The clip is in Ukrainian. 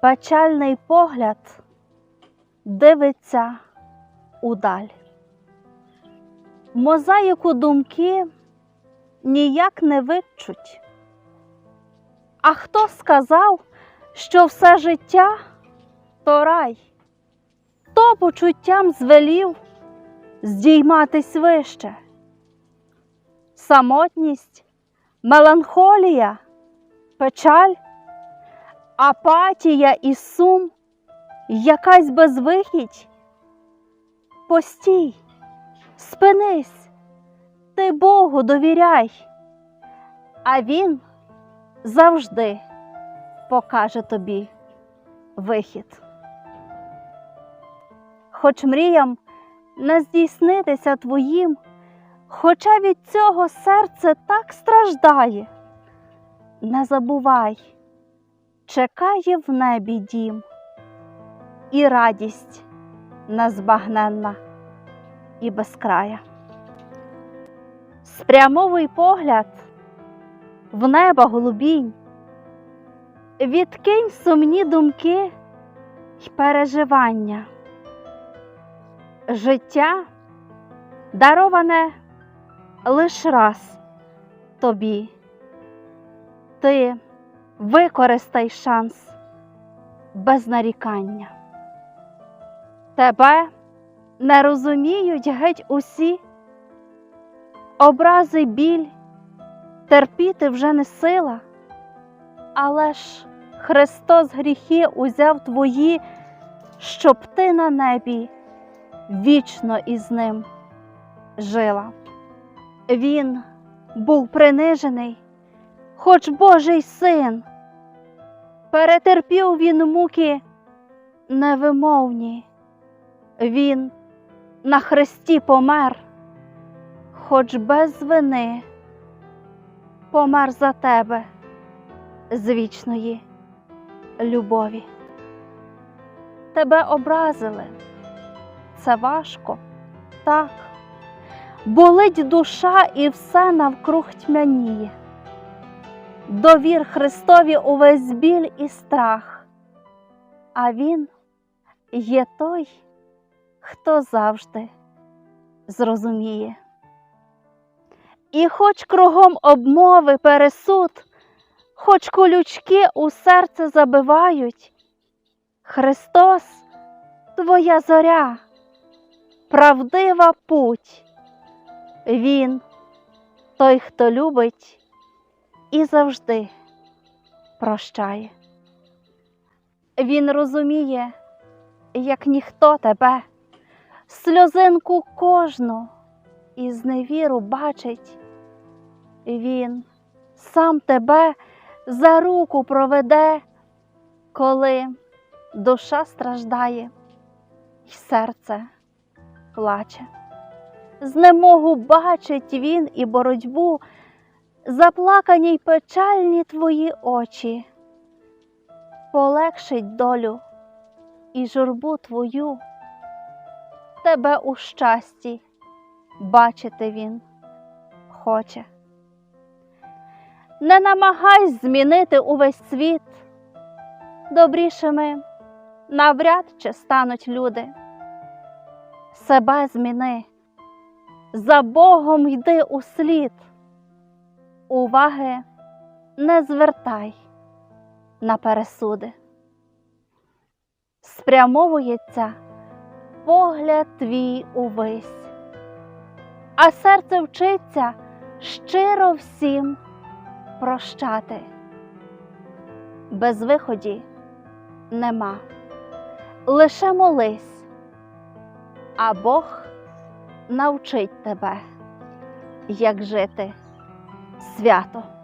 Печальний погляд дивиться удаль. Мозаїку думки ніяк не вичуть. А хто сказав, що все життя то рай? Хто почуттям звелів здійматись вище? Самотність, меланхолія, печаль, апатія і сум, якась безвихідь? Постій, спинись, ти Богу довіряй, а Він завжди покаже тобі вихід. Хоч мріям не здійснитися твоїм, хоча від цього серце так страждає, не забувай, чекає в небі дім, і радість незбагненна і безкрая. Спрямовуй погляд в неба голубінь, відкинь сумні думки й переживання. Життя дароване лиш раз тобі. Ти використай шанс без нарікання. Тебе не розуміють геть усі, образи біль терпіти вже не сила, але ж Христос гріхи узяв твої, щоб ти на небі вічно із ним жила. Він був принижений, хоч Божий син, перетерпів він муки невимовні, він на хресті помер, хоч без вини помер за тебе з вічної любові. Тебе образили, це важко, так, болить душа і все навкруг тьмяніє. Довір Христові увесь біль і страх, а Він є той, хто завжди зрозуміє. І хоч кругом обмови пересуд, хоч колючки у серце забивають, Христос твоя зоря, правдива путь, Він той, хто любить і завжди прощає. Він розуміє, як ніхто тебе, сльозинку кожну із невіру бачить, Він сам тебе за руку проведе, коли душа страждає й серце плаче. Знемогу бачить він і боротьбу, заплакані й печальні твої очі, полегшить долю і журбу твою, тебе у щасті бачити він хоче. Не намагайсь змінити увесь світ, добрішими навряд чи стануть люди. Себе зміни, за Богом йди у слід, уваги не звертай на пересуди. Спрямовується погляд твій увесь, а серце вчиться щиро всім прощати. Без виході нема, лише молись, а Бог навчить тебе, як жити свято.